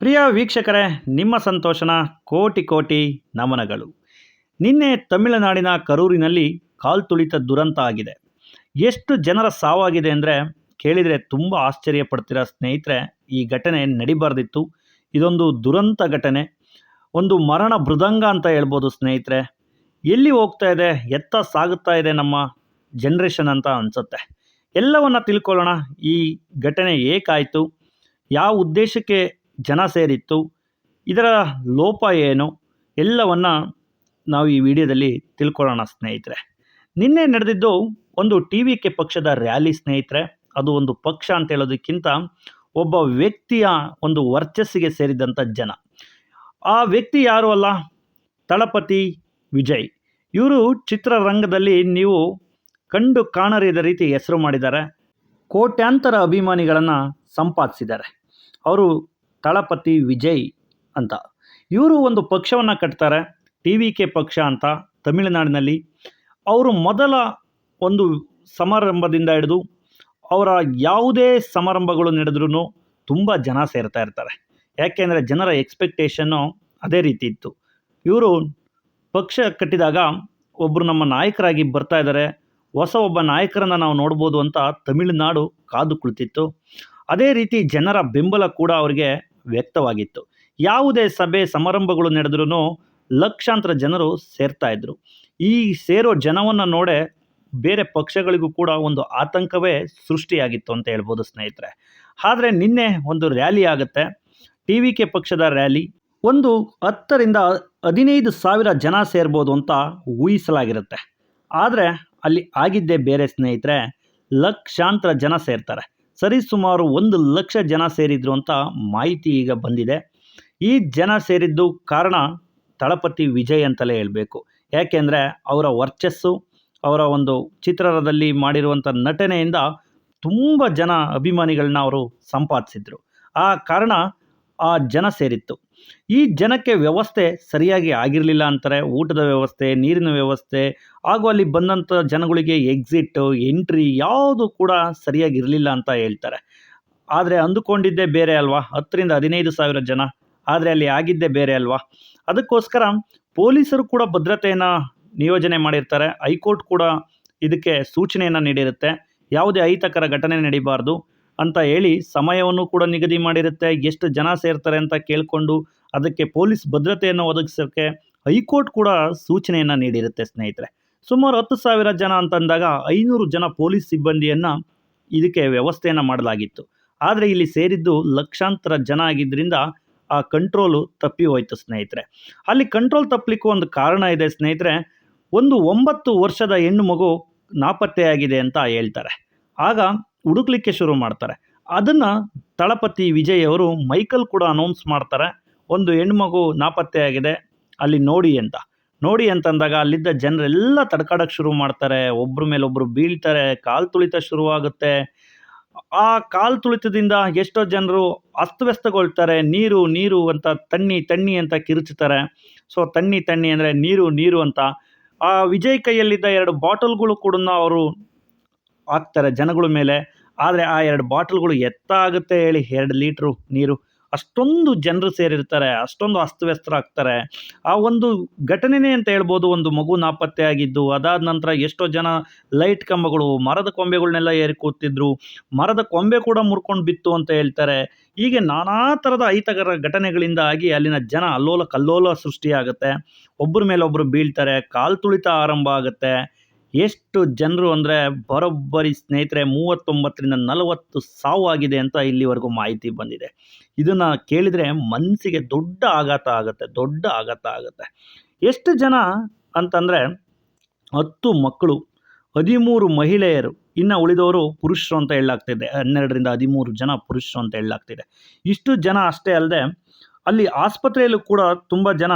ಪ್ರಿಯ ವೀಕ್ಷಕರೇ, ನಿಮ್ಮ ಸಂತೋಷನ ಕೋಟಿ ಕೋಟಿ ನಮನಗಳು. ನಿನ್ನೆ ತಮಿಳುನಾಡಿನ ಕರೂರಿನಲ್ಲಿ ಕಾಲ್ತುಳಿತ ದುರಂತ ಆಗಿದೆ. ಎಷ್ಟು ಜನರ ಸಾವಾಗಿದೆ ಅಂದರೆ ಕೇಳಿದರೆ ತುಂಬ ಆಶ್ಚರ್ಯ ಪಡ್ತಿರೋ ಸ್ನೇಹಿತರೆ, ಈ ಘಟನೆ ನಡಿಬಾರ್ದಿತ್ತು. ಇದೊಂದು ದುರಂತ ಘಟನೆ. ಒಂದು ಮರಣ ಮೃದಂಗ ಅಂತ ಹೇಳ್ಬೋದು ಸ್ನೇಹಿತರೆ. ಎಲ್ಲಿ ಹೋಗ್ತಾ ಇದೆ? ಎತ್ತ ಸಾಗುತ್ತಾ ಇದೆ ನಮ್ಮ ಜನ್ರೇಷನ್ ಅಂತ ಅನಿಸುತ್ತೆ. ಎಲ್ಲವನ್ನ ತಿಳ್ಕೊಳ್ಳೋಣ. ಈ ಘಟನೆ ಏಕಾಯಿತು, ಯಾವ ಉದ್ದೇಶಕ್ಕೆ ಜನ ಸೇರಿತ್ತು, ಇದರ ಲೋಪ ಏನು, ಎಲ್ಲವನ್ನ ನಾವು ಈ ವಿಡಿಯೋದಲ್ಲಿ ತಿಳ್ಕೊಳ್ಳೋಣ ಸ್ನೇಹಿತರೆ. ನಿನ್ನೆ ನಡೆದಿದ್ದು ಒಂದು ಟಿ ವಿ ಕೆ ಪಕ್ಷದ ರ್ಯಾಲಿ ಸ್ನೇಹಿತರೆ. ಅದು ಒಂದು ಪಕ್ಷ ಅಂತ ಹೇಳೋದಕ್ಕಿಂತ ಒಬ್ಬ ವ್ಯಕ್ತಿಯ ಒಂದು ವರ್ಚಸ್ಸಿಗೆ ಸೇರಿದಂಥ ಜನ. ಆ ವ್ಯಕ್ತಿ ಯಾರು ಅಲ್ಲ? ತಳಪತಿ ವಿಜಯ್. ಇವರು ಚಿತ್ರರಂಗದಲ್ಲಿ ನೀವು ಕಂಡು ಕಾಣರಿದ ರೀತಿ ಹೆಸರು ಮಾಡಿದ್ದಾರೆ. ಕೋಟ್ಯಾಂತರ ಅಭಿಮಾನಿಗಳನ್ನು ಸಂಪಾದಿಸಿದ್ದಾರೆ. ಅವರು ತಳಪತಿ ವಿಜಯ್ ಅಂತ. ಇವರು ಒಂದು ಪಕ್ಷವನ್ನು ಕಟ್ತಾರೆ. ಟಿ ವಿ ಕೆ ಪಕ್ಷ ಅಂತ ತಮಿಳುನಾಡಿನಲ್ಲಿ. ಅವರು ಮೊದಲ ಒಂದು ಸಮಾರಂಭದಿಂದ ಹಿಡಿದು ಅವರ ಯಾವುದೇ ಸಮಾರಂಭಗಳು ನಡೆದ್ರೂ ತುಂಬ ಜನ ಸೇರ್ತಾ ಇರ್ತಾರೆ. ಯಾಕೆಂದರೆ ಜನರ ಎಕ್ಸ್ಪೆಕ್ಟೇಷನ್ನು ಅದೇ ರೀತಿ ಇತ್ತು. ಇವರು ಪಕ್ಷ ಕಟ್ಟಿದಾಗ ಒಬ್ಬರು ನಮ್ಮ ನಾಯಕರಾಗಿ ಬರ್ತಾ ಇದ್ದಾರೆ. ಹೊಸ ಒಬ್ಬ ನಾಯಕರನ್ನು ನಾವು ನೋಡ್ಬೋದು ಅಂತ ತಮಿಳುನಾಡು ಕಾದು ಕುಳಿತಿತ್ತು. ಅದೇ ರೀತಿ ಜನರ ಬೆಂಬಲ ಕೂಡ ಅವರಿಗೆ ವ್ಯಕ್ತವಾಗಿತ್ತು. ಯಾವುದೇ ಸಭೆ, ಸಮಾರಂಭಗಳು ನಡೆದ್ರೂ ಲಕ್ಷಾಂತರ ಜನರು ಸೇರ್ತಾ ಇದ್ದರು ಈ ಸೇರೋ ಜನವನ್ನು ನೋಡೆ ಬೇರೆ ಪಕ್ಷಗಳಿಗೂ ಕೂಡ ಒಂದು ಆತಂಕವೇ ಸೃಷ್ಟಿಯಾಗಿತ್ತು ಅಂತ ಹೇಳ್ಬೋದು ಸ್ನೇಹಿತರೆ. ಆದರೆ ನಿನ್ನೆ ಒಂದು ರ್ಯಾಲಿ ಆಗುತ್ತೆ. ಟಿ ವಿ ಕೆ ಪಕ್ಷದ ರ್ಯಾಲಿ. ಒಂದು ಹತ್ತರಿಂದ ಹದಿನೈದು ಸಾವಿರ ಜನ ಸೇರ್ಬೋದು ಅಂತ ಊಹಿಸಲಾಗಿರುತ್ತೆ. ಆದರೆ ಅಲ್ಲಿ ಆಗಿದ್ದೇ ಬೇರೆ ಸ್ನೇಹಿತರೆ, ಲಕ್ಷಾಂತರ ಜನ ಸೇರ್ತಾರೆ. ಸರಿ, ಸುಮಾರು ಒಂದು ಲಕ್ಷ ಜನ ಸೇರಿದ್ರು ಅಂತ ಮಾಹಿತಿ ಈಗ ಬಂದಿದೆ. ಈ ಜನ ಸೇರಿದ್ದು ಕಾರಣ ತಳಪತಿ ವಿಜಯ್ ಅಂತಲೇ ಹೇಳಬೇಕು. ಯಾಕೆಂದರೆ ಅವರ ವರ್ಚಸ್ಸು, ಅವರ ಒಂದು ಚಿತ್ರರದಲ್ಲಿ ಮಾಡಿರುವಂಥ ನಟನೆಯಿಂದ ತುಂಬ ಜನ ಅಭಿಮಾನಿಗಳನ್ನ ಅವರು ಸಂಪಾದಿಸಿದ್ರು. ಆ ಕಾರಣ ಆ ಜನ ಸೇರಿತ್ತು. ಈ ಜನಕ್ಕೆ ವ್ಯವಸ್ಥೆ ಸರಿಯಾಗಿ ಆಗಿರಲಿಲ್ಲ ಅಂತಾರೆ. ಊಟದ ವ್ಯವಸ್ಥೆ, ನೀರಿನ ವ್ಯವಸ್ಥೆ, ಹಾಗೂ ಅಲ್ಲಿ ಬಂದಂಥ ಜನಗಳಿಗೆ ಎಕ್ಸಿಟ್ ಎಂಟ್ರಿ ಯಾವುದು ಕೂಡ ಸರಿಯಾಗಿ ಇರಲಿಲ್ಲ ಅಂತ ಹೇಳ್ತಾರೆ. ಆದರೆ ಅಂದುಕೊಂಡಿದ್ದೇ ಬೇರೆ ಅಲ್ವಾ? ಹತ್ತರಿಂದ ಹದಿನೈದು ಸಾವಿರ ಜನ. ಆದರೆ ಅಲ್ಲಿ ಆಗಿದ್ದೇ ಬೇರೆ ಅಲ್ವಾ? ಅದಕ್ಕೋಸ್ಕರ ಪೊಲೀಸರು ಕೂಡ ಭದ್ರತೆಯನ್ನು ನಿಯೋಜನೆ ಮಾಡಿರ್ತಾರೆ. ಹೈಕೋರ್ಟ್ ಕೂಡ ಇದಕ್ಕೆ ಸೂಚನೆಯನ್ನು ನೀಡಿರುತ್ತೆ. ಯಾವುದೇ ಅಹಿತಕರ ಘಟನೆ ನಡೀಬಾರ್ದು. ಅಂತ ಹೇಳಿ ಸಮಯವನ್ನು ಕೂಡ ನಿಗದಿ ಮಾಡಿರುತ್ತೆ. ಎಷ್ಟು ಜನ ಸೇರ್ತಾರೆ ಅಂತ ಕೇಳಿಕೊಂಡು ಅದಕ್ಕೆ ಪೊಲೀಸ್ ಭದ್ರತೆಯನ್ನು ಒದಗಿಸೋಕ್ಕೆ ಹೈಕೋರ್ಟ್ ಕೂಡ ಸೂಚನೆಯನ್ನು ನೀಡಿರುತ್ತೆ ಸ್ನೇಹಿತರೆ. ಸುಮಾರು ಹತ್ತು ಸಾವಿರ ಜನ ಅಂತಂದಾಗ ಐನೂರು ಜನ ಪೊಲೀಸ್ ಸಿಬ್ಬಂದಿಯನ್ನು ಇದಕ್ಕೆ ವ್ಯವಸ್ಥೆಯನ್ನು ಮಾಡಲಾಗಿತ್ತು. ಆದರೆ ಇಲ್ಲಿ ಸೇರಿದ್ದು ಲಕ್ಷಾಂತರ ಜನ ಆಗಿದ್ದರಿಂದ ಆ ಕಂಟ್ರೋಲು ತಪ್ಪಿ ಹೋಯ್ತು ಸ್ನೇಹಿತರೆ. ಅಲ್ಲಿ ಕಂಟ್ರೋಲ್ ತಪ್ಪಲಿಕ್ಕೂ ಒಂದು ಕಾರಣ ಇದೆ ಸ್ನೇಹಿತರೆ. ಒಂದು ಒಂಬತ್ತು ವರ್ಷದ ಹೆಣ್ಣು ಮಗು ನಾಪತ್ತೆಯಾಗಿದೆ ಅಂತ ಹೇಳ್ತಾರೆ. ಆಗ ಹುಡುಕ್ಲಿಕ್ಕೆ ಶುರು ಮಾಡ್ತಾರೆ. ಅದನ್ನು ತಳಪತಿ ವಿಜಯ್ ಅವರು ಮೈಕಲ್ ಕೂಡ ಅನೌನ್ಸ್ ಮಾಡ್ತಾರೆ. ಒಂದು ಹೆಣ್ಮಗು ನಾಪತ್ತೆಯಾಗಿದೆ ಅಲ್ಲಿ ನೋಡಿ ಅಂತ. ನೋಡಿ ಅಂತಂದಾಗ ಅಲ್ಲಿದ್ದ ಜನರೆಲ್ಲ ತಡ್ಕಾಡೋಕ್ಕೆ ಶುರು ಮಾಡ್ತಾರೆ. ಒಬ್ಬರ ಮೇಲೆ ಒಬ್ಬರು ಬೀಳ್ತಾರೆ, ಕಾಲು ತುಳಿತ ಶುರುವಾಗುತ್ತೆ. ಆ ಕಾಲು ತುಳಿತದಿಂದ ಎಷ್ಟೋ ಜನರು ಅಸ್ತವ್ಯಸ್ತಗೊಳ್ತಾರೆ. ನೀರು ನೀರು ಅಂತ ತಣ್ಣಿ ತಣ್ಣಿ ಅಂತ ಕಿರುಚುತ್ತಾರೆ. ಸೊ ತಣ್ಣಿ ತಣ್ಣಿ ಅಂದರೆ ನೀರು ನೀರು ಅಂತ. ಆ ವಿಜಯ್ ಕೈಯಲ್ಲಿದ್ದ ಎರಡು ಬಾಟಲ್ಗಳು ಕೂಡ ಅವರು ಹಾಕ್ತಾರೆ ಜನಗಳ ಮೇಲೆ. ಆದರೆ ಆ ಎರಡು ಬಾಟಲ್ಗಳು ಎತ್ತ ಆಗುತ್ತೆ ಹೇಳಿ ಎರಡು ಲೀಟ್ರು ನೀರು. ಅಷ್ಟೊಂದು ಜನರು ಸೇರಿರ್ತಾರೆ, ಅಷ್ಟೊಂದು ಅಸ್ತವ್ಯಸ್ತರಾಗ್ತಾರೆ. ಆ ಒಂದು ಘಟನೆನೇ ಅಂತ ಹೇಳ್ಬೋದು, ಒಂದು ಮಗು ನಾಪತ್ತೆ ಆಗಿದ್ದು, ಅದಾದ ನಂತರ ಎಷ್ಟೋ ಜನ ಲೈಟ್ ಕಂಬಗಳು, ಮರದ ಕೊಂಬೆಗಳನ್ನೆಲ್ಲ ಏರಿ ಕೂತಿದ್ರು. ಮರದ ಕೊಂಬೆ ಕೂಡ ಮುರ್ಕೊಂಡು ಬಿತ್ತು ಅಂತ ಹೇಳ್ತಾರೆ. ಹೀಗೆ ನಾನಾ ಥರದ ಅಹಿತಕರ ಘಟನೆಗಳಿಂದಾಗಿ ಅಲ್ಲಿನ ಜನ ಅಲ್ಲೋಲ ಕಲ್ಲೋಲ ಸೃಷ್ಟಿಯಾಗುತ್ತೆ. ಒಬ್ಬರ ಮೇಲೆ ಒಬ್ಬರು ಬೀಳ್ತಾರೆ, ಕಾಲು ತುಳಿತ ಆರಂಭ ಆಗುತ್ತೆ. ಎಷ್ಟು ಜನರು ಅಂದರೆ ಬರೋಬ್ಬರಿ ಸ್ನೇಹಿತರೆ ಮೂವತ್ತೊಂಬತ್ತರಿಂದ ನಲವತ್ತು ಸಾವು ಆಗಿದೆ ಅಂತ ಇಲ್ಲಿವರೆಗೂ ಮಾಹಿತಿ ಬಂದಿದೆ. ಇದನ್ನು ಕೇಳಿದರೆ ಮನಸ್ಸಿಗೆ ದೊಡ್ಡ ಆಘಾತ ಆಗುತ್ತೆ, ದೊಡ್ಡ ಆಘಾತ ಆಗುತ್ತೆ. ಎಷ್ಟು ಜನ ಅಂತಂದರೆ ಹತ್ತು ಮಕ್ಕಳು, ಹದಿಮೂರು ಮಹಿಳೆಯರು, ಇನ್ನು ಉಳಿದವರು ಪುರುಷರು ಅಂತ ಹೇಳಲಾಗ್ತಿದೆ. ಹನ್ನೆರಡರಿಂದ ಹದಿಮೂರು ಜನ ಪುರುಷರು ಅಂತ ಹೇಳಲಾಗ್ತಿದೆ. ಇಷ್ಟು ಜನ ಅಷ್ಟೇ ಅಲ್ಲದೆ ಅಲ್ಲಿ ಆಸ್ಪತ್ರೆಯಲ್ಲೂ ಕೂಡ ತುಂಬ ಜನ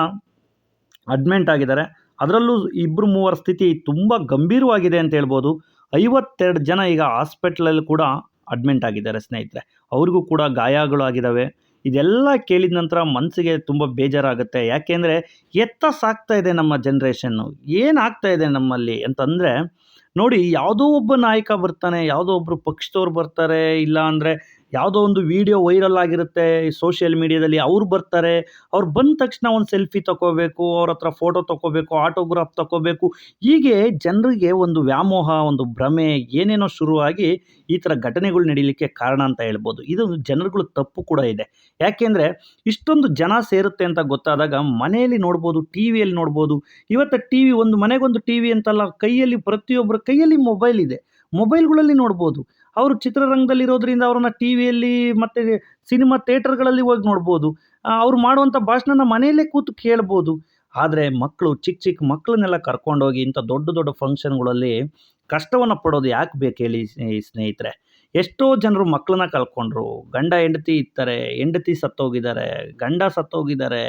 ಅಡ್ಮೆಂಟ್ ಆಗಿದ್ದಾರೆ. ಅದರಲ್ಲೂ ಇಬ್ಬರು ಮೂವರ ಸ್ಥಿತಿ ತುಂಬ ಗಂಭೀರವಾಗಿದೆ ಅಂತ ಹೇಳ್ಬೋದು. ಐವತ್ತೆರಡು ಜನ ಈಗ ಹಾಸ್ಪಿಟ್ಲಲ್ಲಿ ಕೂಡ ಅಡ್ಮಿಂಟ್ ಆಗಿದ್ದಾರೆ ಸ್ನೇಹಿತರೆ. ಅವ್ರಿಗೂ ಕೂಡ ಗಾಯಗಳು ಆಗಿದ್ದಾವೆ. ಇದೆಲ್ಲ ಕೇಳಿದ ನಂತರ ಮನಸ್ಸಿಗೆ ತುಂಬ ಬೇಜಾರಾಗುತ್ತೆ. ಯಾಕೆಂದರೆ ಎತ್ತ ಸಾಕ್ತಾ ಇದೆ ನಮ್ಮ ಜನ್ರೇಷನ್ನು ಏನಾಗ್ತಾ ಇದೆ ನಮ್ಮಲ್ಲಿ ಅಂತಂದರೆ ನೋಡಿ ಯಾವುದೋ ಒಬ್ಬ ನಾಯಕ ಬರ್ತಾನೆ, ಯಾವುದೋ ಒಬ್ಬರು ಪಕ್ಷದವ್ರು ಬರ್ತಾರೆ, ಇಲ್ಲ ಅಂದರೆ ಯಾವುದೋ ಒಂದು ವಿಡಿಯೋ ವೈರಲ್ ಆಗಿರುತ್ತೆ ಸೋಷಿಯಲ್ ಮೀಡಿಯಾದಲ್ಲಿ ಅವ್ರು ಬರ್ತಾರೆ, ಅವ್ರು ಬಂದ ತಕ್ಷಣ ಒಂದು ಸೆಲ್ಫಿ ತಗೋಬೇಕು ಅವ್ರ ಹತ್ರ ಫೋಟೋ ತಗೋಬೇಕು ಆಟೋಗ್ರಾಫ್ ತಗೋಬೇಕು ಹೀಗೆ ಜನರಿಗೆ ಒಂದು ವ್ಯಾಮೋಹ, ಒಂದು ಭ್ರಮೆ ಏನೇನೋ ಶುರುವಾಗಿ ಈ ಥರ ಘಟನೆಗಳು ನಡೀಲಿಕ್ಕೆ ಕಾರಣ ಅಂತ ಹೇಳ್ಬೋದು. ಇದು ಜನರುಗಳು ತಪ್ಪು ಕೂಡ ಇದೆ. ಯಾಕೆಂದರೆ ಇಷ್ಟೊಂದು ಜನ ಸೇರುತ್ತೆ ಅಂತ ಗೊತ್ತಾದಾಗ ಮನೆಯಲ್ಲಿ ನೋಡ್ಬೋದು ಟಿ ವಿಯಲ್ಲಿ ನೋಡ್ಬೋದು. ಇವತ್ತು ಟಿ ವಿ ಒಂದು ಮನೆಗೊಂದು ಟಿ ವಿ ಅಂತಲ್ಲ, ಕೈಯಲ್ಲಿ ಪ್ರತಿಯೊಬ್ಬರ ಕೈಯಲ್ಲಿ ಮೊಬೈಲ್ ಇದೆ. ಮೊಬೈಲ್ಗಳಲ್ಲಿ ನೋಡ್ಬೋದು. ಅವರು ಚಿತ್ರರಂಗದಲ್ಲಿರೋದ್ರಿಂದ ಅವ್ರನ್ನ ಟಿ ವಿಯಲ್ಲಿ ಮತ್ತು ಸಿನಿಮಾ ಥಿಯೇಟರ್ಗಳಲ್ಲಿ ಹೋಗಿ ನೋಡ್ಬೋದು. ಅವ್ರು ಮಾಡುವಂಥ ಭಾಷಣನ ಮನೆಯಲ್ಲೇ ಕೂತು ಕೇಳ್ಬೋದು. ಆದರೆ ಮಕ್ಕಳು ಚಿಕ್ಕ ಚಿಕ್ಕ ಮಕ್ಕಳನ್ನೆಲ್ಲ ಕರ್ಕೊಂಡೋಗಿ ಇಂಥ ದೊಡ್ಡ ದೊಡ್ಡ ಫಂಕ್ಷನ್ಗಳಲ್ಲಿ ಕಷ್ಟವನ್ನು ಪಡೋದು ಯಾಕೆ ಬೇಕು ಹೇಳಿ ಸ್ನೇ- ಸ್ನೇಹಿತರೆ? ಎಷ್ಟೋ ಜನರು ಮಕ್ಕಳನ್ನ ಕಳ್ಕೊಂಡ್ರು. ಗಂಡ ಹೆಂಡತಿ ಇರ್ತಾರೆ, ಹೆಂಡತಿ ಸತ್ತೋಗಿದ್ದಾರೆ, ಗಂಡ ಸತ್ತೋಗಿದ್ದಾರೆ.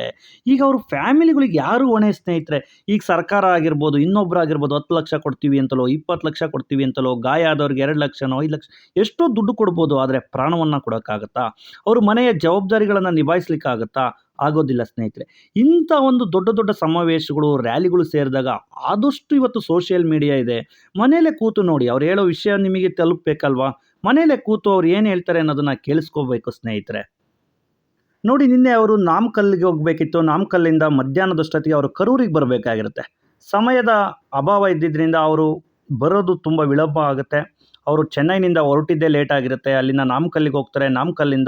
ಈಗ ಅವ್ರ ಫ್ಯಾಮಿಲಿಗಳಿಗೆ ಯಾರು ಹೊಣೆ ಸ್ನೇಹಿತರೆ? ಈಗ ಸರ್ಕಾರ ಆಗಿರ್ಬೋದು, ಇನ್ನೊಬ್ರು ಆಗಿರ್ಬೋದು, ಹತ್ತು ಲಕ್ಷ ಕೊಡ್ತೀವಿ ಅಂತಲೋ, ಇಪ್ಪತ್ತು ಲಕ್ಷ ಕೊಡ್ತೀವಿ ಅಂತಲೋ, ಗಾಯ ಆದವ್ರಿಗೆ ಎರಡು ಲಕ್ಷನೋ, ಐದು ಲಕ್ಷ, ಎಷ್ಟೋ ದುಡ್ಡು ಕೊಡ್ಬೋದು, ಆದರೆ ಪ್ರಾಣವನ್ನು ಕೊಡೋಕ್ಕಾಗತ್ತಾ? ಅವ್ರ ಮನೆಯ ಜವಾಬ್ದಾರಿಗಳನ್ನು ನಿಭಾಯಿಸ್ಲಿಕ್ಕಾಗತ್ತಾ? ಆಗೋದಿಲ್ಲ ಸ್ನೇಹಿತರೆ. ಇಂಥ ಒಂದು ದೊಡ್ಡ ದೊಡ್ಡ ಸಮಾವೇಶಗಳು, ರ್ಯಾಲಿಗಳು ಸೇರಿದಾಗ ಆದಷ್ಟು ಇವತ್ತು ಸೋಷಿಯಲ್ ಮೀಡಿಯಾ ಇದೆ. ಮನೆಯಲ್ಲೇ ಕೂತು ನೋಡಿ, ಅವ್ರು ಹೇಳೋ ವಿಷಯ ನಿಮಗೆ ತಲುಪಬೇಕಲ್ವಾ? ಮನೆಯಲ್ಲೇ ಕೂತು ಅವ್ರು ಏನು ಹೇಳ್ತಾರೆ ಅನ್ನೋದನ್ನು ಕೇಳಿಸ್ಕೋಬೇಕು ಸ್ನೇಹಿತರೆ. ನೋಡಿ, ನಿನ್ನೆ ಅವರು ನಾಮಕಲ್ಲಿಗೆ ಹೋಗಬೇಕಿತ್ತು. ನಾಮಕಲ್ಲಿಂದ ಮಧ್ಯಾಹ್ನದಷ್ಟೊತ್ತಿಗೆ ಅವರು ಕರೂರಿಗೆ ಬರಬೇಕಾಗಿರುತ್ತೆ. ಸಮಯದ ಅಭಾವ ಇದ್ದಿದ್ದರಿಂದ ಅವರು ಬರೋದು ತುಂಬ ವಿಳಂಬ ಆಗುತ್ತೆ. ಅವರು ಚೆನ್ನೈನಿಂದ ಹೊರಟಿದ್ದೇ ಲೇಟ್ ಆಗಿರುತ್ತೆ. ಅಲ್ಲಿಂದ ನಾಮಕಲ್ಲಿಗೆ ಹೋಗ್ತಾರೆ. ನಾಮಕಲ್ಲಿಂದ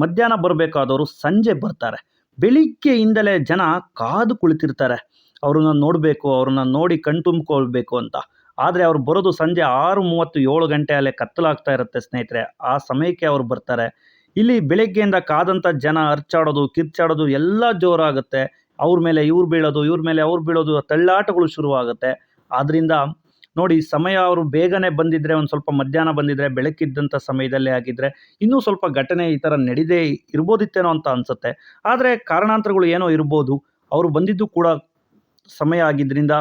ಮಧ್ಯಾಹ್ನ ಬರಬೇಕಾದವರು ಸಂಜೆ ಬರ್ತಾರೆ. ಬೆಳಿಗ್ಗೆಯಿಂದಲೇ ಜನ ಕಾದು ಕುಳಿತಿರ್ತಾರೆ. ಅವ್ರನ್ನ ನೋಡಬೇಕು, ಅವ್ರನ್ನ ನೋಡಿ ಕಣ್ತುಂಬ್ಕೊಳ್ಬೇಕು ಅಂತ. ಆದರೆ ಅವ್ರು ಬರೋದು ಸಂಜೆ ಆರು ಮೂವತ್ತು ಏಳು ಗಂಟೆ ಅಲ್ಲೇ ಕತ್ತಲಾಗ್ತಾ ಇರುತ್ತೆ ಸ್ನೇಹಿತರೆ. ಆ ಸಮಯಕ್ಕೆ ಅವ್ರು ಬರ್ತಾರೆ. ಇಲ್ಲಿ ಬೆಳಗ್ಗೆಯಿಂದ ಕಾದಂಥ ಜನ ಅರ್ಚಾಡೋದು, ಕಿರ್ಚಾಡೋದು ಎಲ್ಲ ಜೋರಾಗುತ್ತೆ. ಅವ್ರ ಮೇಲೆ ಇವ್ರು ಬೀಳೋದು, ಇವ್ರ ಮೇಲೆ ಅವ್ರು ಬೀಳೋದು ತಳ್ಳಾಟಗಳು ಶುರುವಾಗುತ್ತೆ. ಆದ್ದರಿಂದ ನೋಡಿ, ಸಮಯ ಅವರು ಬೇಗನೆ ಬಂದಿದ್ದರೆ ಒಂದು ಸ್ವಲ್ಪ ಮಧ್ಯಾಹ್ನ ಬಂದಿದ್ದರೆ ಬೆಳಕಿದ್ದಂಥ ಸಮಯದಲ್ಲೇ ಆಗಿದ್ದರೆ ಇನ್ನೂ ಸ್ವಲ್ಪ ಘಟನೆ ಈ ಥರ ನಡೀದೇ ಇರ್ಬೋದಿತ್ತೇನೋ ಅಂತ ಅನಿಸುತ್ತೆ. ಆದರೆ ಕಾರಣಾಂತರಗಳು ಏನೋ ಇರ್ಬೋದು. ಅವರು ಬಂದಿದ್ದು ಕೂಡ ಸಮಯ ಆಗಿದ್ದರಿಂದ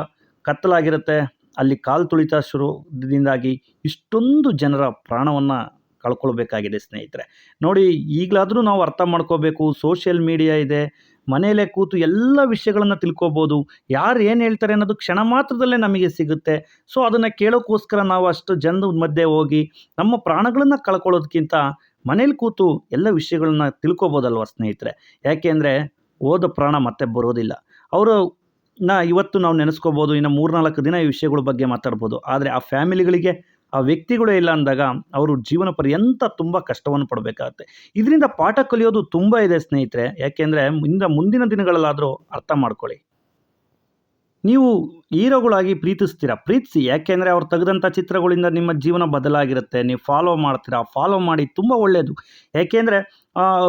ಕತ್ತಲಾಗಿರುತ್ತೆ. ಅಲ್ಲಿ ಕಾಲು ತುಳಿತ ಶುರುದಿಂದಾಗಿ ಇಷ್ಟೊಂದು ಜನರ ಪ್ರಾಣವನ್ನು ಕಳ್ಕೊಳ್ಬೇಕಾಗಿದೆ, ಸ್ನೇಹಿತರೆ. ನೋಡಿ, ಈಗಲಾದರೂ ನಾವು ಅರ್ಥ ಮಾಡ್ಕೋಬೇಕು ಸೋಷಿಯಲ್ ಮೀಡಿಯಾ ಇದೆ, ಮನೆಯಲ್ಲೇ ಕೂತು ಎಲ್ಲ ವಿಷಯಗಳನ್ನು ತಿಳ್ಕೊಬೋದು, ಯಾರು ಏನು ಹೇಳ್ತಾರೆ ಅನ್ನೋದು ಕ್ಷಣ ಮಾತ್ರದಲ್ಲೇ ನಮಗೆ ಸಿಗುತ್ತೆ. ಸೊ ಅದನ್ನು ಕೇಳೋಕ್ಕೋಸ್ಕರ ನಾವು ಅಷ್ಟು ಜನದ ಮಧ್ಯೆ ಹೋಗಿ, ನಮ್ಮ ಪ್ರಾಣಗಳನ್ನು ಕಳ್ಕೊಳ್ಳೋದಕ್ಕಿಂತ ಮನೇಲಿ ಕೂತು ಎಲ್ಲ ವಿಷಯಗಳನ್ನ ತಿಳ್ಕೊಬೋದಲ್ವ, ಸ್ನೇಹಿತರೆ? ಯಾಕೆಂದರೆ ಹೋದ ಪ್ರಾಣ ಮತ್ತೆ ಬರೋದಿಲ್ಲ. ಅವರು ನಾ ಇವತ್ತು ನಾವು ನೆನೆಸ್ಕೋಬೋದು, ಇನ್ನು ಮೂರ್ನಾಲ್ಕು ದಿನ ಈ ವಿಷಯಗಳ ಬಗ್ಗೆ ಮಾತಾಡ್ಬೋದು. ಆದರೆ ಆ ಫ್ಯಾಮಿಲಿಗಳಿಗೆ, ಆ ವ್ಯಕ್ತಿಗಳೇ ಇಲ್ಲ ಅಂದಾಗ ಅವರು ಜೀವನ ಪರ್ಯಂತ ತುಂಬ ಕಷ್ಟವನ್ನು ಪಡಬೇಕಾಗತ್ತೆ. ಇದರಿಂದ ಪಾಠ ಕಲಿಯೋದು ತುಂಬ ಇದೆ ಸ್ನೇಹಿತರೆ. ಯಾಕೆಂದರೆ ಇಂದ ಮುಂದಿನ ದಿನಗಳಲ್ಲಾದರೂ ಅರ್ಥ ಮಾಡ್ಕೊಳ್ಳಿ. ನೀವು ಹೀರೋಗಳಾಗಿ ಪ್ರೀತಿಸ್ತೀರ? ಪ್ರೀತಿಸಿ. ಯಾಕೆಂದರೆ ಅವ್ರು ತೆಗೆದಂಥ ಚಿತ್ರಗಳಿಂದ ನಿಮ್ಮ ಜೀವನ ಬದಲಾಗಿರುತ್ತೆ. ನೀವು ಫಾಲೋ ಮಾಡ್ತೀರಾ? ಫಾಲೋ ಮಾಡಿ ತುಂಬ ಒಳ್ಳೆಯದು ಯಾಕೆಂದರೆ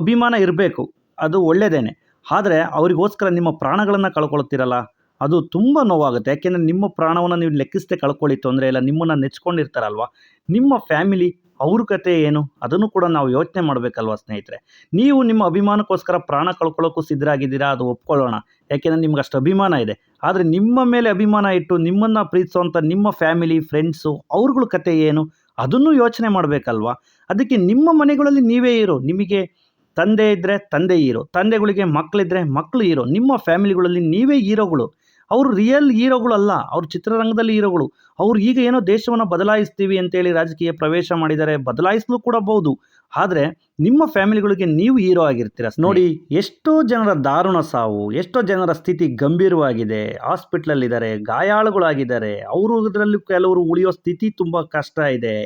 ಅಭಿಮಾನ ಇರಬೇಕು. ಅದು ಒಳ್ಳೆಯದೇನೆ ಆದರೆ ಅವರಿಗೋಸ್ಕರ ನಿಮ್ಮ ಪ್ರಾಣಗಳನ್ನು ಕಳ್ಕೊಳ್ತೀರಲ್ಲ? ಅದು ತುಂಬ ನೋವಾಗುತ್ತೆ. ಯಾಕೆಂದರೆ ನಿಮ್ಮ ಪ್ರಾಣವನ್ನು ನೀವು ಲೆಕ್ಕಿಸದೆ ಕಳ್ಕೊಳ್ಳಿ, ತೊಂದರೆ ಇಲ್ಲ. ನಿಮ್ಮನ್ನು ನೆಚ್ಕೊಂಡಿರ್ತಾರಲ್ವ? ನಿಮ್ಮ ಫ್ಯಾಮಿಲಿ, ಅವ್ರ ಕತೆ ಏನು? ಅದನ್ನು ಕೂಡ ನಾವು ಯೋಚನೆ ಮಾಡಬೇಕಲ್ವ ಸ್ನೇಹಿತರೆ? ನೀವು ನಿಮ್ಮ ಅಭಿಮಾನಕ್ಕೋಸ್ಕರ ಪ್ರಾಣ ಕಳ್ಕೊಳ್ಳೋಕ್ಕೂ ಸಿದ್ಧರಾಗಿದ್ದೀರಾ? ಅದು ಒಪ್ಕೊಳ್ಳೋಣ. ಯಾಕೆಂದರೆ ನಿಮ್ಗೆ ಅಷ್ಟು ಅಭಿಮಾನ ಇದೆ. ಆದರೆ ನಿಮ್ಮ ಮೇಲೆ ಅಭಿಮಾನ ಇಟ್ಟು ನಿಮ್ಮನ್ನು ಪ್ರೀತಿಸುವಂಥ ನಿಮ್ಮ ಫ್ಯಾಮಿಲಿ, ಫ್ರೆಂಡ್ಸು, ಅವ್ರಗಳ ಕತೆ ಏನು? ಅದನ್ನು ಯೋಚನೆ ಮಾಡಬೇಕಲ್ವ? ಅದಕ್ಕೆ ನಿಮ್ಮ ಮನೆಗಳಲ್ಲಿ ನೀವೇ ಇರೋ. ನಿಮಗೆ ತಂದೆ ಇದ್ದರೆ ತಂದೆ ಇರೋ. ತಂದೆಗಳಿಗೆ ಮಕ್ಕಳಿದ್ರೆ ಮಕ್ಕಳು ಇರೋ. ನಿಮ್ಮ ಫ್ಯಾಮಿಲಿಗಳಲ್ಲಿ ನೀವೇ ಹೀರೋಗಳು. ಅವರು ರಿಯಲ್ ಹೀರೋಗಳಲ್ಲ ಅವ್ರು ಚಿತ್ರರಂಗದಲ್ಲಿ ಹೀರೋಗಳು. ಅವ್ರು ಈಗ ಏನೋ ದೇಶವನ್ನು ಬದಲಾಯಿಸ್ತೀವಿ ಅಂತೇಳಿ ರಾಜಕೀಯ ಪ್ರವೇಶ ಮಾಡಿದ್ದಾರೆ ಬದಲಾಯಿಸಲು ಕೂಡ ಬಹುದು. ಆದರೆ ನಿಮ್ಮ ಫ್ಯಾಮಿಲಿಗಳಿಗೆ ನೀವು ಹೀರೋ ಆಗಿರ್ತೀರ? ನೋಡಿ ಎಷ್ಟೋ ಜನರ ದಾರುಣ ಸಾವು ಎಷ್ಟೋ ಜನರ ಸ್ಥಿತಿ ಗಂಭೀರವಾಗಿದೆ. ಹಾಸ್ಪಿಟ್ಲಲ್ಲಿದ್ದಾರೆ ಗಾಯಾಳುಗಳಾಗಿದ್ದಾರೆ. ಅವರು ಇದರಲ್ಲಿ ಕೆಲವರು ಉಳಿಯೋ ಸ್ಥಿತಿ ತುಂಬ ಕಷ್ಟ ಇದೆ.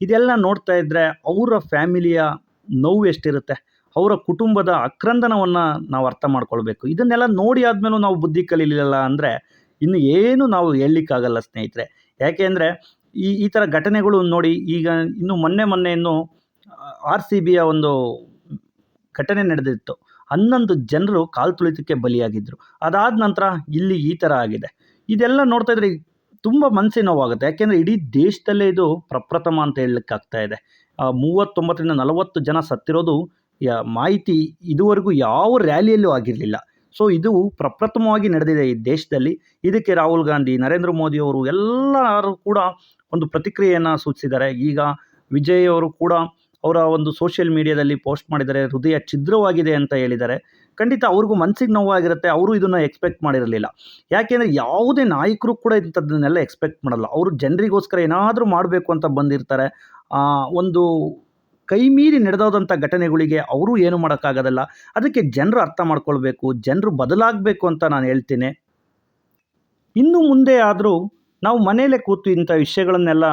ಇದೆಲ್ಲ ನೋಡ್ತಾ ಇದ್ದರೆ ಅವರ ಫ್ಯಾಮಿಲಿಯ ನೋವು ಎಷ್ಟಿರುತ್ತೆ? ಅವರ ಕುಟುಂಬದ ಅಕ್ರಂದನವನ್ನು ನಾವು ಅರ್ಥ ಮಾಡ್ಕೊಳ್ಬೇಕು. ಇದನ್ನೆಲ್ಲ ನೋಡಿ ಆದಮೇಲೂ ನಾವು ಬುದ್ಧಿ ಕಲೀಲಿಲ್ಲ ಅಂದರೆ ಇನ್ನು ಏನು ನಾವು ಹೇಳಲಿಕ್ಕಾಗಲ್ಲ ಸ್ನೇಹಿತರೆ. ಯಾಕೆ ಅಂದರೆ ಈ ಈ ಥರ ಘಟನೆಗಳು ನೋಡಿ ಈಗ ಇನ್ನು ಮೊನ್ನೆ ಮೊನ್ನೆ ಇನ್ನು ಆರ್ ಸಿ ಬಿಯ ಒಂದು ಘಟನೆ ನಡೆದಿತ್ತು. ಹನ್ನೊಂದು ಜನರು ಕಾಲು ತುಳಿತಕ್ಕೆ ಬಲಿಯಾಗಿದ್ದರು ಅದಾದ ನಂತರ ಇಲ್ಲಿ ಈ ಥರ ಆಗಿದೆ. ಇದೆಲ್ಲ ನೋಡ್ತಾ ಇದ್ರೆ ತುಂಬ ಮನಸ್ಸಿಗೆ ನೋವಾಗುತ್ತೆ. ಯಾಕೆಂದರೆ ಇಡೀ ದೇಶದಲ್ಲೇ ಇದು ಪ್ರಪ್ರಥಮ ಅಂತ ಹೇಳಲಿಕ್ಕಾಗ್ತಾ ಇದೆ. ಮೂವತ್ತೊಂಬತ್ತರಿಂದ ನಲವತ್ತು ಜನ ಸತ್ತಿರೋದು ಯಾ ಮಾಹಿತಿ ಇದುವರೆಗೂ ಯಾವ ರ್ಯಾಲಿಯಲ್ಲೂ ಆಗಿರಲಿಲ್ಲ. ಸೊ, ಇದು ಪ್ರಪ್ರಥಮವಾಗಿ ನಡೆದಿದೆ ಈ ದೇಶದಲ್ಲಿ. ಇದಕ್ಕೆ ರಾಹುಲ್ ಗಾಂಧಿ, ನರೇಂದ್ರ ಮೋದಿ ಅವರು ಎಲ್ಲರೂ ಕೂಡ ಒಂದು ಪ್ರತಿಕ್ರಿಯೆಯನ್ನು ಸೂಚಿಸಿದ್ದಾರೆ. ಈಗ ವಿಜಯ್ ಅವರು ಕೂಡ ಅವರ ಒಂದು ಸೋಷಿಯಲ್ ಮೀಡಿಯಾದಲ್ಲಿ ಪೋಸ್ಟ್ ಮಾಡಿದ್ದಾರೆ. ಹೃದಯ ಛಿದ್ರವಾಗಿದೆ ಅಂತ ಹೇಳಿದ್ದಾರೆ. ಖಂಡಿತ ಅವ್ರಿಗೂ ಮನಸ್ಸಿಗೆ ನೋವಾಗಿರುತ್ತೆ. ಅವರು ಇದನ್ನು ಎಕ್ಸ್ಪೆಕ್ಟ್ ಮಾಡಿರಲಿಲ್ಲ. ಯಾಕೆಂದರೆ ಯಾವುದೇ ನಾಯಕರು ಕೂಡ ಇಂಥದ್ದನ್ನೆಲ್ಲ ಎಕ್ಸ್ಪೆಕ್ಟ್ ಮಾಡಲ್ಲ. ಅವರು ಜನರಿಗೋಸ್ಕರ ಏನಾದರೂ ಮಾಡಬೇಕು ಅಂತ ಬಂದಿರ್ತಾರೆ. ಒಂದು ಕೈ ಮೀರಿ ನಡೆದೋದಂಥ ಘಟನೆಗಳಿಗೆ ಅವರು ಏನು ಮಾಡೋಕ್ಕಾಗೋದಲ್ಲ. ಅದಕ್ಕೆ ಜನರು ಅರ್ಥ ಮಾಡ್ಕೊಳ್ಬೇಕು, ಜನರು ಬದಲಾಗಬೇಕು ಅಂತ ನಾನು ಹೇಳ್ತೀನಿ. ಇನ್ನು ಮುಂದೆ ಆದರೂ ನಾವು ಮನೆಯಲ್ಲೇ ಕೂತು ಇಂಥ ವಿಷಯಗಳನ್ನೆಲ್ಲ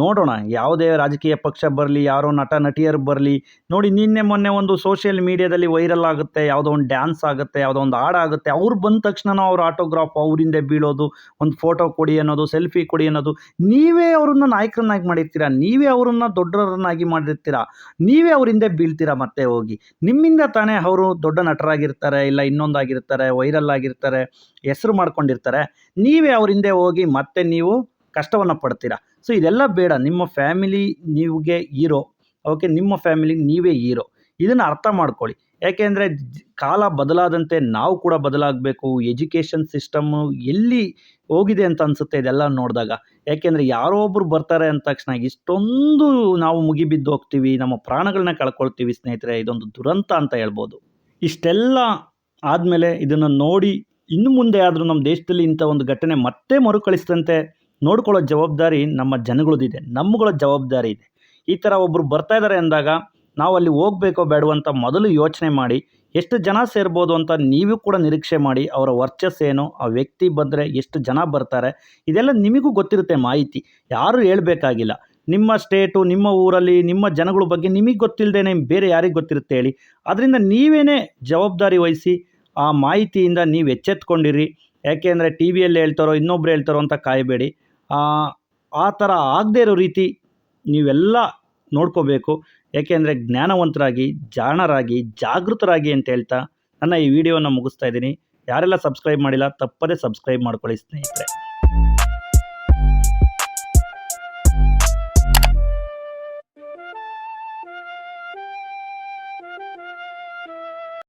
ನೋಡೋಣ, ಯಾವುದೇ ರಾಜಕೀಯ ಪಕ್ಷ ಬರಲಿ, ಯಾರೋ ನಟ, ನಟಿಯರು ಬರಲಿ, ನೋಡಿ ನಿನ್ನೆ ಮೊನ್ನೆ ಒಂದು ಸೋಷಿಯಲ್ ಮೀಡಿಯಾದಲ್ಲಿ ವೈರಲ್ ಆಗುತ್ತೆ, ಯಾವುದೋ ಒಂದು ಡ್ಯಾನ್ಸ್ ಆಗುತ್ತೆ, ಯಾವುದೋ ಒಂದು ಹಾಡಾಗುತ್ತೆ ಅವ್ರು ಬಂದ ತಕ್ಷಣ ಅವ್ರ ಆಟೋಗ್ರಾಫ್ ಅವರಿಂದ ಬೀಳೋದು, ಒಂದು ಫೋಟೋ ಕೊಡಿ ಅನ್ನೋದು ಸೆಲ್ಫಿ ಕೊಡಿ ಅನ್ನೋದು, ನೀವೇ ಅವರನ್ನು ನಾಯಕರನ್ನಾಗಿ ಮಾಡಿರ್ತೀರಾ, ನೀವೇ ಅವರನ್ನು ದೊಡ್ಡರನ್ನಾಗಿ ಮಾಡಿರ್ತೀರಾ, ನೀವೇ ಅವರಿಂದ ಬೀಳ್ತೀರಾ ಮತ್ತೆ ಹೋಗಿ, ನಿಮ್ಮಿಂದ ತಾನೇ ಅವರು ದೊಡ್ಡ ನಟರಾಗಿರ್ತಾರೆ, ಇಲ್ಲ ಇನ್ನೊಂದಾಗಿರ್ತಾರೆ ವೈರಲ್ ಆಗಿರ್ತಾರೆ, ಹೆಸರು ಮಾಡ್ಕೊಂಡಿರ್ತಾರೆ, ನೀವೇ ಅವರಿಂದ ಹೋಗಿ ಮತ್ತೆ ನೀವು ಕಷ್ಟವನ್ನು ಪಡ್ತೀರಾ. ಸೊ ಇದೆಲ್ಲ ಬೇಡ. ನಿಮ್ಮ ಫ್ಯಾಮಿಲಿ ನೀವಿಗೆ ಹೀರೋ ಓಕೆ ನಿಮ್ಮ ಫ್ಯಾಮಿಲಿಗೆ ನೀವೇ ಹೀರೋ ಇದನ್ನು ಅರ್ಥ ಮಾಡ್ಕೊಳ್ಳಿ. ಯಾಕೆಂದರೆ ಕಾಲ ಬದಲಾದಂತೆ ನಾವು ಕೂಡ ಬದಲಾಗಬೇಕು. ಎಜುಕೇಷನ್ ಸಿಸ್ಟಮ್ಮು ಎಲ್ಲಿ ಹೋಗಿದೆ ಅಂತ ಅನಿಸುತ್ತೆ ಇದೆಲ್ಲ ನೋಡಿದಾಗ. ಯಾಕೆಂದರೆ ಯಾರೋ ಒಬ್ಬರು ಬರ್ತಾರೆ ಅಂದ ತಕ್ಷಣ ಇಷ್ಟೊಂದು ನಾವು ಮುಗಿಬಿದ್ದು ಹೋಗ್ತೀವಿ, ನಮ್ಮ ಪ್ರಾಣಗಳನ್ನ ಕಳ್ಕೊಳ್ತೀವಿ ಸ್ನೇಹಿತರೆ. ಇದೊಂದು ದುರಂತ ಅಂತ ಹೇಳ್ಬೋದು. ಇಷ್ಟೆಲ್ಲ ಆದಮೇಲೆ ಇದನ್ನು ನೋಡಿ ಇನ್ನು ಮುಂದೆ ಆದರೂ ನಮ್ಮ ದೇಶದಲ್ಲಿ ಇಂಥ ಒಂದು ಘಟನೆ ಮತ್ತೆ ಮರುಕಳಿಸಿದಂತೆ ನೋಡ್ಕೊಳ್ಳೋ ಜವಾಬ್ದಾರಿ ನಮ್ಮ ಜನಗಳದ್ದಿದೆ ನಮ್ಮಗಳ ಜವಾಬ್ದಾರಿ ಇದೆ. ಈ ಥರ ಒಬ್ಬರು ಬರ್ತಾ ಇದ್ದಾರೆ ಅಂದಾಗ ನಾವು ಅಲ್ಲಿ ಹೋಗ್ಬೇಕೋ ಬೇಡವೋ ಅಂತ ಮೊದಲು ಯೋಚನೆ ಮಾಡಿ, ಎಷ್ಟು ಜನ ಸೇರ್ಬೋದು ಅಂತ ನೀವು ಕೂಡ ನಿರೀಕ್ಷೆ ಮಾಡಿ ಅವರ ವರ್ಚಸ್ಸೇನು ಆ ವ್ಯಕ್ತಿ ಬಂದರೆ ಎಷ್ಟು ಜನ ಬರ್ತಾರೆ, ಇದೆಲ್ಲ ನಿಮಗೂ ಗೊತ್ತಿರುತ್ತೆ ಮಾಹಿತಿ, ಯಾರೂ ಹೇಳಬೇಕಾಗಿಲ್ಲ. ನಿಮ್ಮ ಸ್ಟೇಟು, ನಿಮ್ಮ ಊರಲ್ಲಿ, ನಿಮ್ಮ ಜನಗಳ ಬಗ್ಗೆ ನಿಮಗೆ ಗೊತ್ತಿಲ್ಲದೇನೆ ಬೇರೆ ಯಾರಿಗೆ ಗೊತ್ತಿರುತ್ತೆ ಹೇಳಿ. ಅದರಿಂದ ನೀವೇನೇ ಜವಾಬ್ದಾರಿ ವಹಿಸಿ ಆ ಮಾಹಿತಿಯಿಂದ ನೀವು ಎಚ್ಚೆತ್ಕೊಂಡಿರಿ, ಯಾಕೆ ಅಂದರೆ ಟಿ ವಿಯಲ್ಲಿ ಹೇಳ್ತಾರೋ, ಇನ್ನೊಬ್ರು ಹೇಳ್ತಾರೋ ಅಂತ ಕಾಯಬೇಡಿ. ಆ ಥರ ಆಗದೇ ಇರೋ ರೀತಿ ನೀವೆಲ್ಲ ನೋಡ್ಕೋಬೇಕು. ಏಕೆಂದರೆ ಜ್ಞಾನವಂತರಾಗಿ, ಜಾಣರಾಗಿ, ಜಾಗೃತರಾಗಿ ಅಂತ ಹೇಳ್ತಾ ನನ್ನ ಈ ವಿಡಿಯೋವನ್ನು ಮುಗಿಸ್ತಾ ಇದ್ದೀನಿ. ಯಾರೆಲ್ಲ ಸಬ್ಸ್ಕ್ರೈಬ್ ಮಾಡಿಲ್ಲ, ತಪ್ಪದೇ ಸಬ್ಸ್ಕ್ರೈಬ್ ಮಾಡ್ಕೊಳ್ಳಿ ಸ್ನೇಹಿತರೆ.